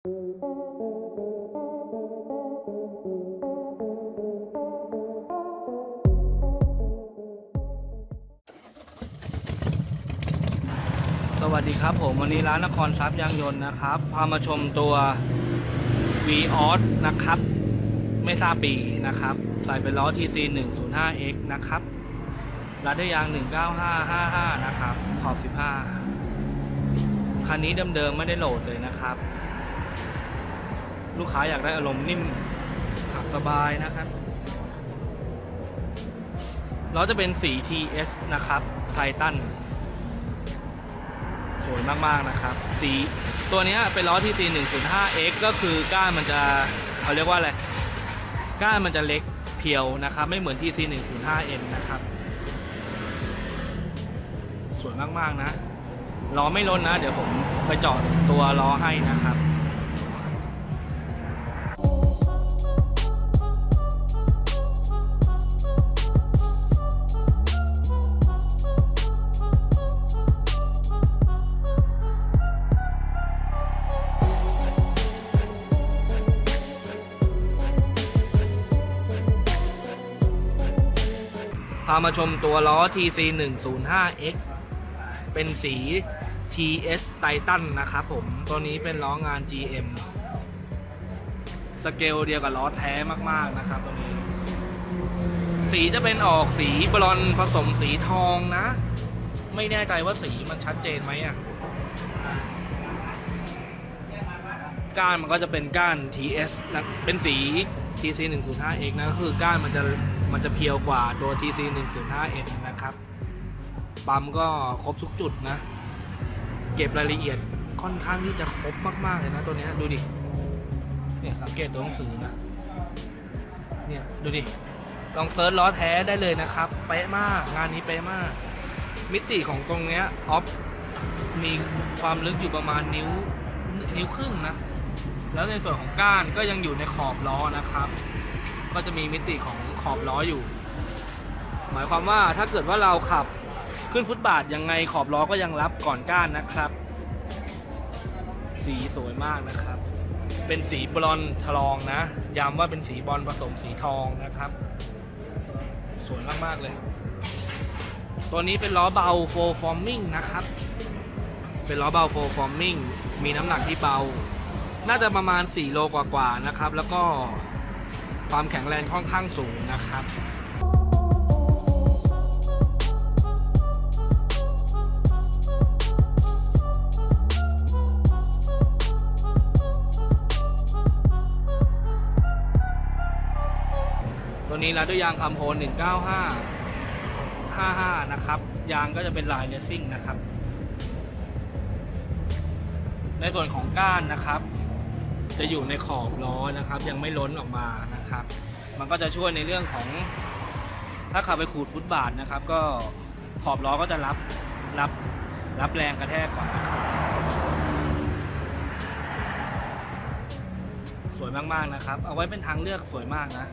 สวัสดีครับผมวันนี้ร้านนครทรัพย์ยางยนต์นะครับ พามาชมตัว v ีออสนะครับ ไม่ทราบปีนะครับ ใส่เป็นล้อ TC 105X นะครับรัดด้วยยาง 19555 นะครับ ขอบ 15 คันนี้เดิมๆไม่ได้โหลดเลยนะครับ ลูกค้าอยากได้อารมณ์นิ่มขับสบายนะครับล้อจะเป็นสี TS นะครับไททันสวยมาก ๆ นะครับ สีตัวเนี้ยเป็นล้อที่ C105X ก็คือก้านมันจะเขาเรียกว่าอะไร ก้านมันจะเล็กเพียวนะครับ ไม่เหมือนที่ C105N นะครับ สวยมาก ๆ นะล้อไม่ล้นนะ เดี๋ยวผมไปจาะตัวล้อให้นะครับามาชมตัวล้อ TC 105X เป็นสี TS Titan นะครับผม ตัวนี้เป็นล้องาน GM สเกลเดียวกับล้อแท้มากๆนะครับตัวนี้ สีจะเป็นออกสีบรอนผสมสีทองนะ ไม่แน่ใจว่าสีมันชัดเจนไหมอะ ก้านมันก็จะเป็นก้าน TS นะเป็นสี TC 105X นะก็คือก้านมันจะ มันจะเพียวกว่าตัว TC 105N นะครับ ปั๊มก็ครบทุกจุดนะ เก็บรายละเอียดค่อนข้างที่จะครบมาก ๆ เลยนะ ตัวนี้ดูดิ เนี่ยสังเกตตัวหนังสือนะ เนี่ยดูดิ ลองเซิร์ชล้อแท้ได้เลยนะครับ เป๊ะมาก งานนี้เป๊ะมาก มิติของตรงเนี้ยออฟมีความลึกอยู่ประมาณนิ้วนิ้วครึ่งนะ แล้วในส่วนของก้านก็ยังอยู่ในขอบล้อนะครับ ก็จะมีมิติของขอบล้ออยู่ หมายความว่าถ้าเกิดว่าเราขับขึ้นฟุตบาทยังไงขอบล้อก็ยังรับก่อนก้านนะครับ สีสวยมากนะครับ เป็นสีบรอนทลองนะ ย้ำว่าเป็นสีบอนซ์ผสมสีทองนะครับ สวยมากๆเลย ตัวนี้เป็นล้อเบาโฟฟอร์มิงนะครับ เป็นล้อเบาโฟฟอร์มิงมีน้ำหนักที่เบา น่าจะประมาณ4โลกว่าๆนะครับ แล้วก็ ความแข็งแรงค่อนข้างสูงนะครับตัวนี้รัดด้วยยางคำโพน195 55 นะครับ ยางก็จะเป็นลายเลสซิ่งนะครับ ในส่วนของก้านนะครับ จะอยู่ในขอบล้อนะครับ ยังไม่ล้นออกมานะครับ มันก็จะช่วยในเรื่องของ ถ้าขับไปขูดฟุตบาทนะครับ ก็ขอบล้อก็จะรับรับรับแรงกระแทกกว่านสวยมากๆนะครับ เอาไว้เป็นทางเลือกสวยมากนะ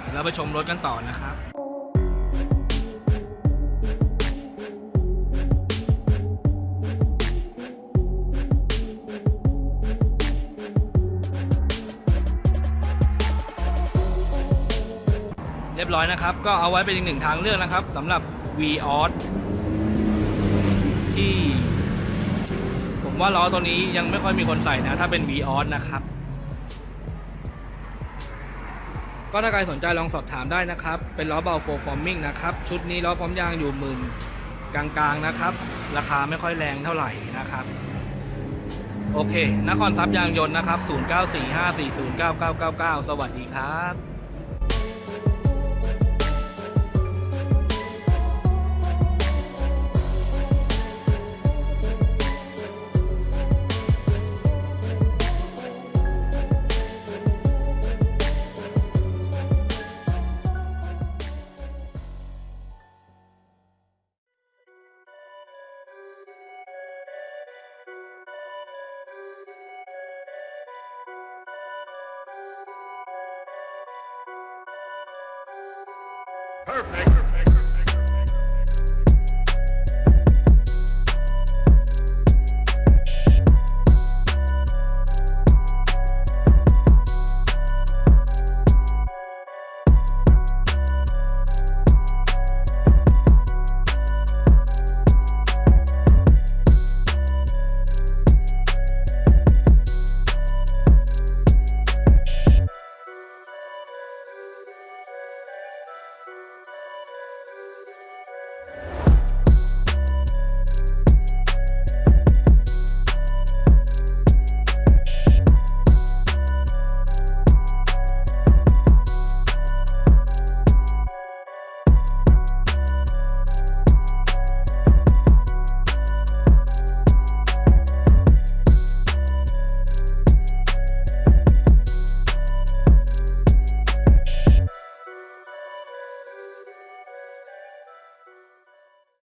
เดี๋ยวเราไปชมรถกันต่อนะครับ ยบร้อยนะครับ ก็เอาไว้เป็นอีกหนึ่งทางเลือกนะครับสำหรับ v ีออสที่ ผมว่าล้อตัวนี้ยังไม่ค่อยมีคนใส่นะ ถ้าเป็น v ีออสนะครับ ก็ถ้าใครสนใจลองสอบถามได้นะครับ เป็นล้อเบาโฟฟอร์มิงนะครับ ชุดนี้ล้อพร้อมยางอยู่หมื่นกลางๆนะครับ ราคาไม่ค่อยแรงเท่าไหร่นะครับ โอเค นครทรัพย์ยางยนต์นะครับ 0945409999 สวัสดีครับ Perfect. Perfect.